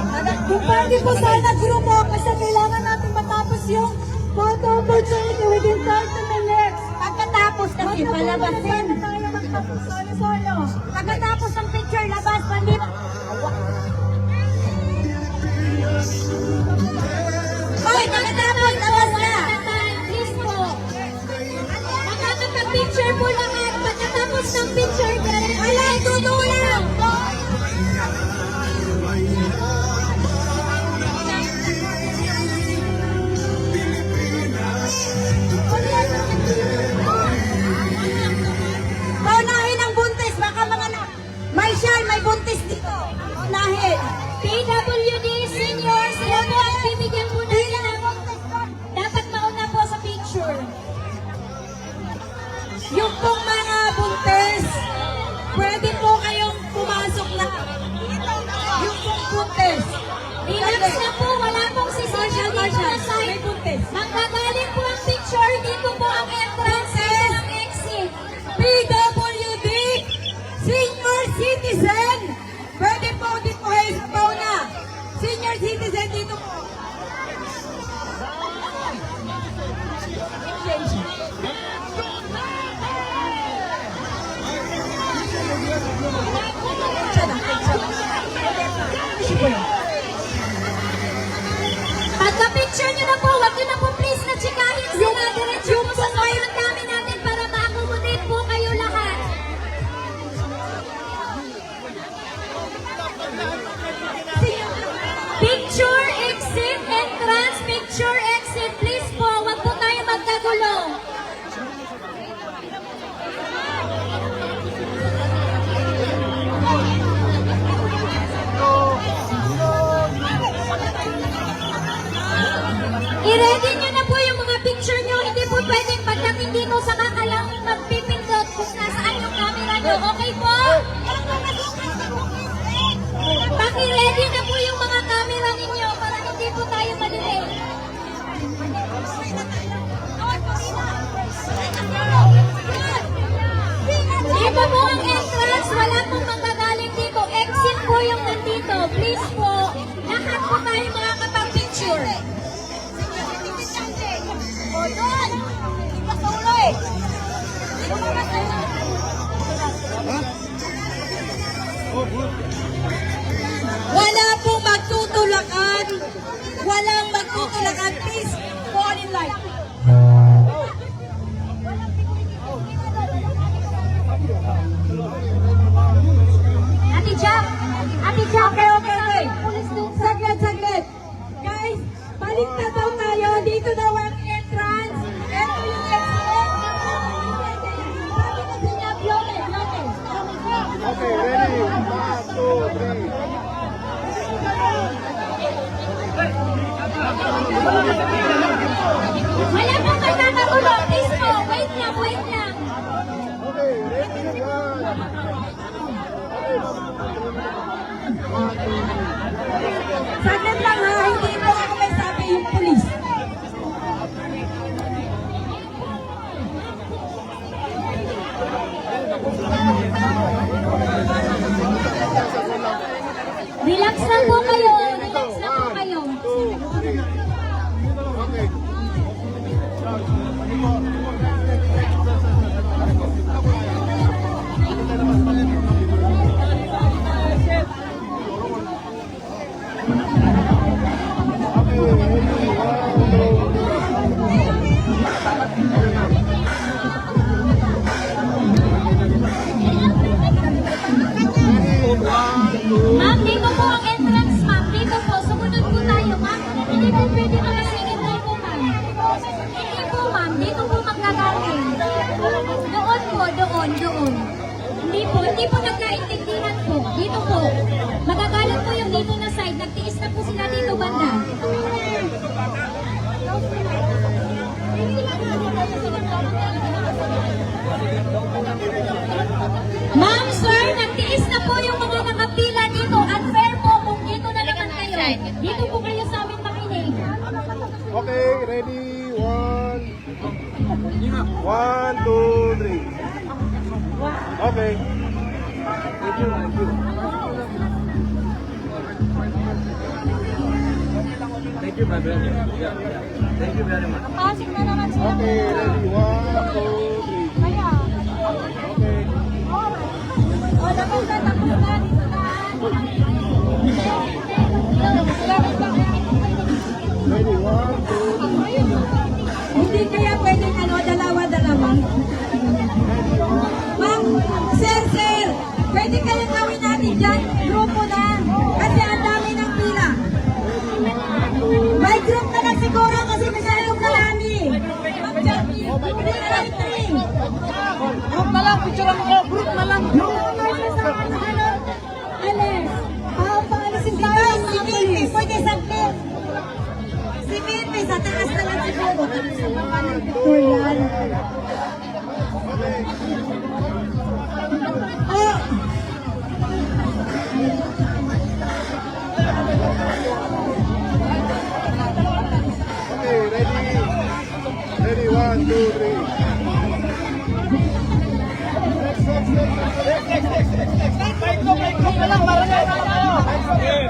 Kung parte po sana grupo kasi kailangan natin matapos yung photo opportunity within 30 minutes. Pagkatapos kasi palabasin. Solo-solo. Pagkatapos ng picture, labas, bandit. Hoy, pagkatapos, labas na. Please po. Pagkatapos ng picture po lahat, pagkatapos ng picture, wala, itutulang. ще не на кола, ні на saka ka lang magpipindot kung nasaan yung camera nyo. Okay po? Paki-ready na You, my brother. Yeah, yeah. Thank you very much. Pasok na naman sila. Okay, ready? One, two, three. Kaya, Okay. o, tapos na, tapos na, dito na. Na lang, picture mo. Group na lang. Alis, ah, paalisin tayo. Si Bibi, pwede saglit. Si Bibi, sa taas na lang siguro. Sa baba ng picture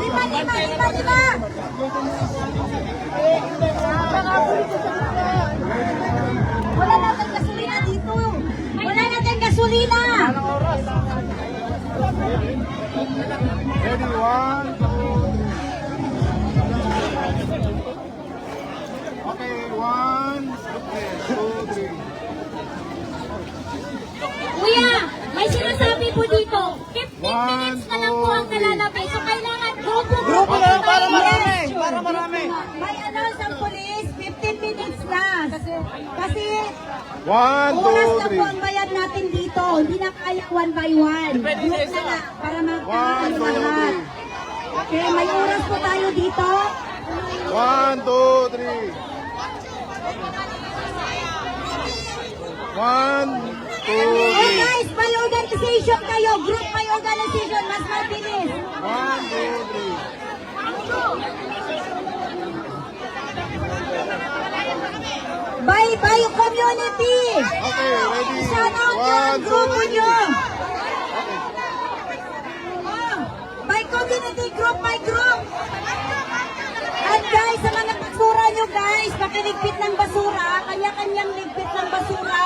lima, lima, lima, lima. Wala natin gasolina dito. Wala natin gasolina. Ready? One, two. Okay, one, two, three. Kuya, may sinasabi po dito, 15 One, minutes na lang po ang nalalapit. So, kailangan grupo Grupo na lang para marami. Para marami. May announce ang police, 15 minutes na. Kasi, kasi One, oras two, na three. po ang bayad natin dito. Hindi na kaya one by one. Group na lang para One, two, lahat. three. Okay, may oras po tayo dito. One, two, three. One, two, Eh three. guys, may organization kayo. Group may organization. Mas mabilis. One, two, three. Bye bye community. Okay, ready? Shout out One, grupo nyo. Oh, by community group, by group. At guys, sa mga basura nyo guys, pakiligpit ng basura, kanya-kanyang ligpit ng basura.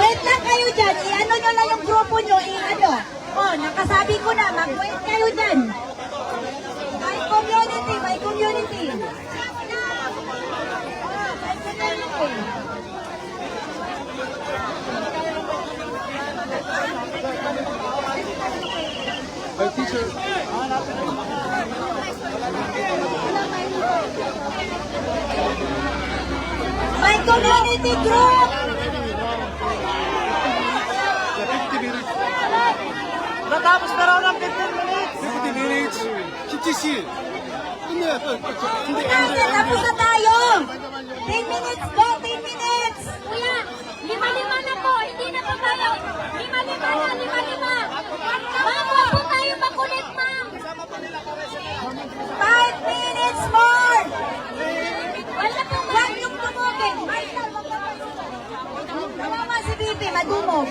Wait lang kayo dyan. I-ano nyo lang yung grupo nyo. I-ano. Oh, nakasabi ko na. Mag-wait kayo dyan. By community, by community. Oh, by community. Hey, teacher. By community group. 50. Natapos na raw ng 15 minutes. 50 minutes. TTC. Hindi, ito. Hindi, Kasi tapos na tayo. 10 minutes go, 10 minutes. Kuya, lima-lima na po. Hindi na po tayo. Lima-lima na, lima-lima. Ma'am, huwag po tayo makulit, ma'am. 5 minutes more. Wala po, ma'am. Huwag Tama si Bibi, madumog.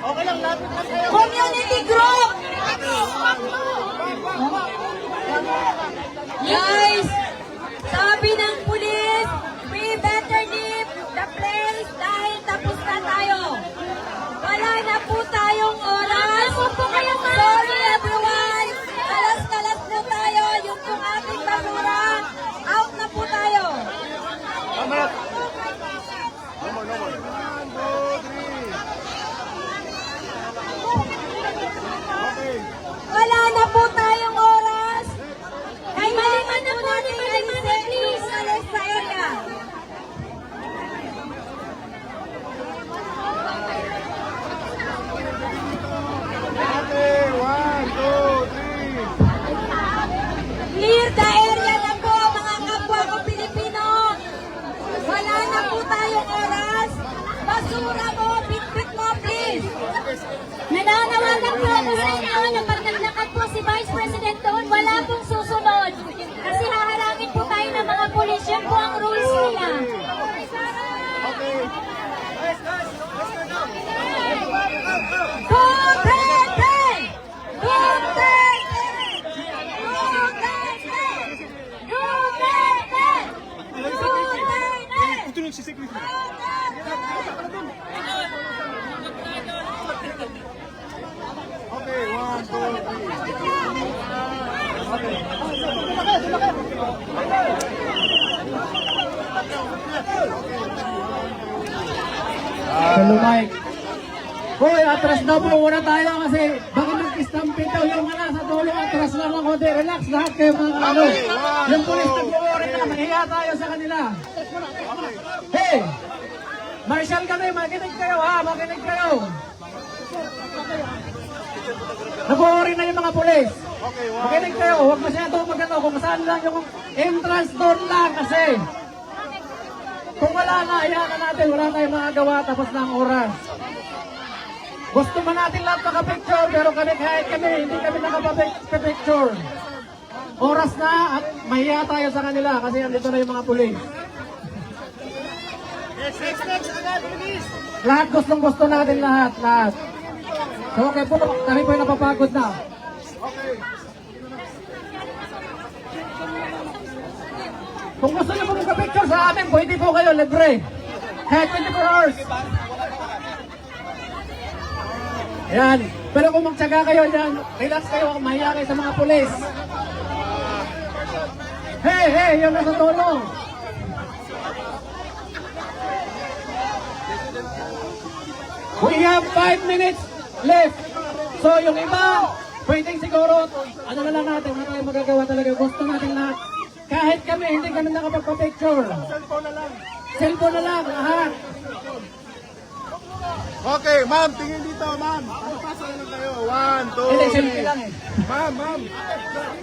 Okay lang, lapit lang kayo. Community group. Guys, Lang konti. Relax lahat kayo mga ano. Yung pulis nag-uuri na. Mahiya tayo sa kanila. Hey! Marshal kami, makinig kayo ha, makinig kayo. Nag-uuri na yung mga pulis. Makinig kayo, huwag masyado magano kung saan lang yung entrance door lang kasi. Kung wala na, hayaan na natin, wala tayong magagawa tapos na ang oras. Gusto man natin lahat makapicture, pero kami kahit kami, hindi kami nakapapicture. Oras na at mahiya tayo sa kanila kasi andito na yung mga pulis. Next, next, next, agad, bilis. Lahat gustong gusto natin lahat, lahat. So okay po, kami po yung napapagod na. Okay. Kung gusto niyo po magpa-picture sa amin, pwede po kayo, libre. Kahit 24 hours. Yan. Pero kung magtsaga kayo dyan, relax kayo, mahiya kayo sa mga pulis. Hey, hey, yung nasa tono. We have 5 minutes left. So yung iba, pwedeng siguro, ano na lang natin, wala tayong magagawa talaga. Gusto natin lahat. Kahit kami, hindi kami nakapagpa-picture. Cellphone na lang. Cellphone na lang, lahat. Okay, ma'am, tingin dito, ma'am. Ano pa sa lang kayo? One, two, three. eh. Ma'am, ma'am.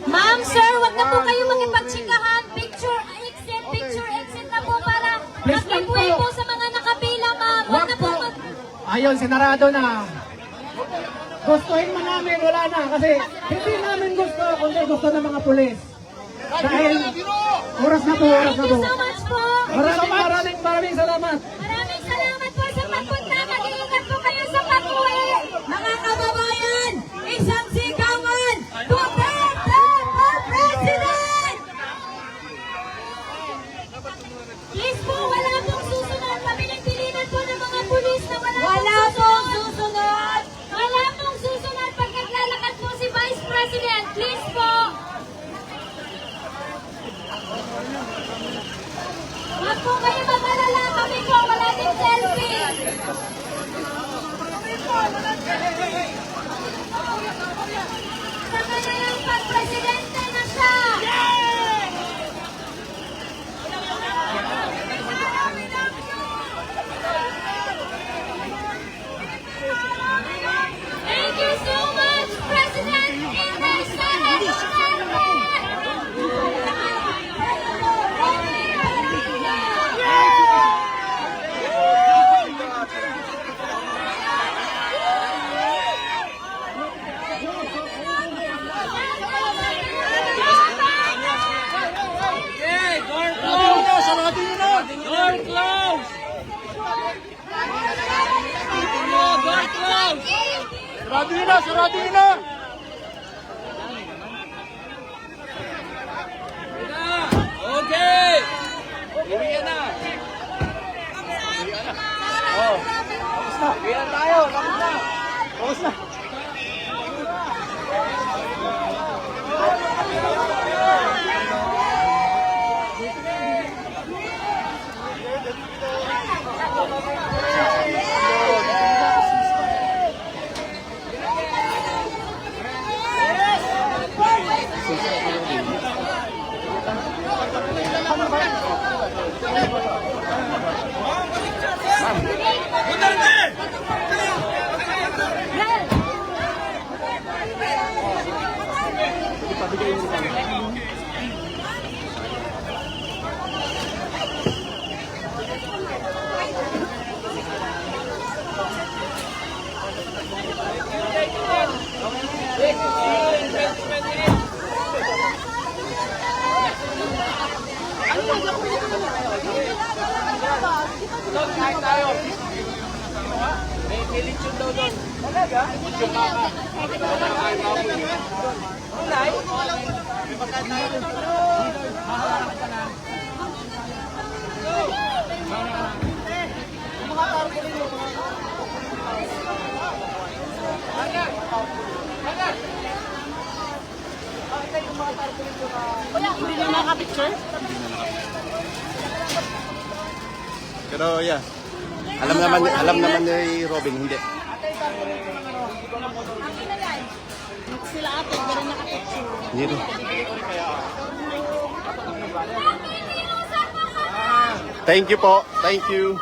Ma'am, sir, wag na po kayo magipagtsikahan. Picture, exit, picture, exit na po para mag-giveaway po. sa mga nakapila, ma'am. Wag na po mag... Ayun, sinarado na. Gustuhin man namin, wala na. Kasi hindi namin gusto, kundi gusto ng mga pulis. Dahil oras na po, oras Thank na you po. so much po. Maraming maraming maraming salamat. Maraming salamat ¡Ah, Mami. Doon, kain tayo. May, may lechon daw doon. Talaga? Lechon na ka. Kain tayo. Wala, hindi na nakapicture? Hindi na nakapicture. Pero yeah. Alam naman alam naman ni Robin hindi. Akin na yan sila ate, pero nakapicture. Dito. Thank you po. Thank you.